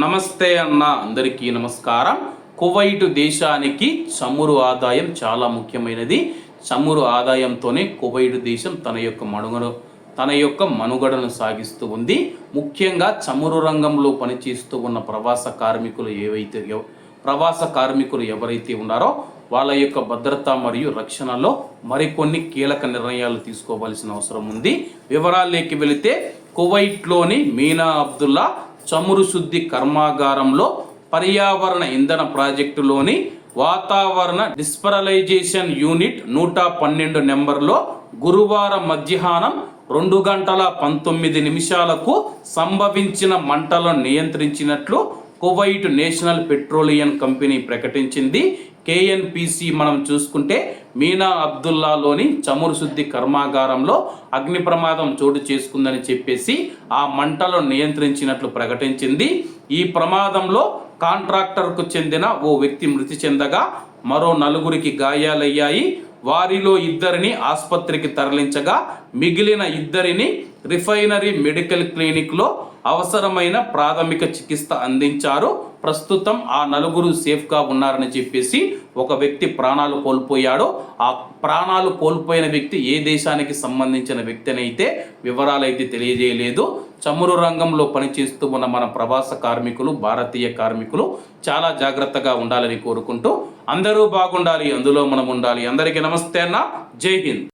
నమస్తే అన్న అందరికీ నమస్కారం. కువైట్ దేశానికి చమురు ఆదాయం చాలా ముఖ్యమైనది. చమురు ఆదాయంతోనే కువైట్ దేశం తన యొక్క మనుగడ తన యొక్క మనుగడను సాగిస్తూ ఉంది. ముఖ్యంగా చమురు రంగంలో పనిచేస్తూ ఉన్న ప్రవాస కార్మికులు ఏవైతే ప్రవాస కార్మికులు ఎవరైతే ఉన్నారో వాళ్ళ యొక్క భద్రత మరియు రక్షణలో మరికొన్ని కీలక నిర్ణయాలు తీసుకోవాల్సిన అవసరం ఉంది. వివరాల్లోకి వెళితే కువైట్లోని మీనా అబ్దుల్లా చమురు శుద్ధి కర్మాగారంలో పర్యావరణ ఇంధన ప్రాజెక్టులోని వాతావరణ డిస్పరలైజేషన్ యూనిట్ నూట పన్నెండు నెంబర్లో గురువారం మధ్యాహ్నం రెండు గంటల పంతొమ్మిది నిమిషాలకు సంభవించిన మంటలను నియంత్రించినట్లు కువైట్ నేషనల్ పెట్రోలియం కంపెనీ ప్రకటించింది. కేఎన్పిసి మనం చూసుకుంటే మీనా అబ్దుల్లాలోని చమురు శుద్ధి కర్మాగారంలో అగ్ని ప్రమాదం చోటు చేసుకుందని చెప్పేసి ఆ మంటలను నియంత్రించినట్లు ప్రకటించింది. ఈ ప్రమాదంలో కాంట్రాక్టర్కు చెందిన ఓ వ్యక్తి మృతి చెందగా మరో నలుగురికి గాయాలయ్యాయి. వారిలో ఇద్దరిని ఆసుపత్రికి తరలించగా మిగిలిన ఇద్దరిని రిఫైనరీ మెడికల్ క్లినిక్లో అవసరమైన ప్రాథమిక చికిత్స అందించారు. ప్రస్తుతం ఆ నలుగురు సేఫ్గా ఉన్నారని చెప్పేసి ఒక వ్యక్తి ప్రాణాలు కోల్పోయాడో ఆ ప్రాణాలు కోల్పోయిన వ్యక్తి ఏ దేశానికి సంబంధించిన వ్యక్తి అయితే వివరాలు అయితే తెలియజేయలేదు. చమురు రంగంలో పనిచేస్తూ ఉన్న మన ప్రవాస కార్మికులు భారతీయ కార్మికులు చాలా జాగ్రత్తగా ఉండాలని కోరుకుంటూ అందరూ బాగుండాలి అందులో మనం ఉండాలి. అందరికీ నమస్తే అన్న. జై హింద్.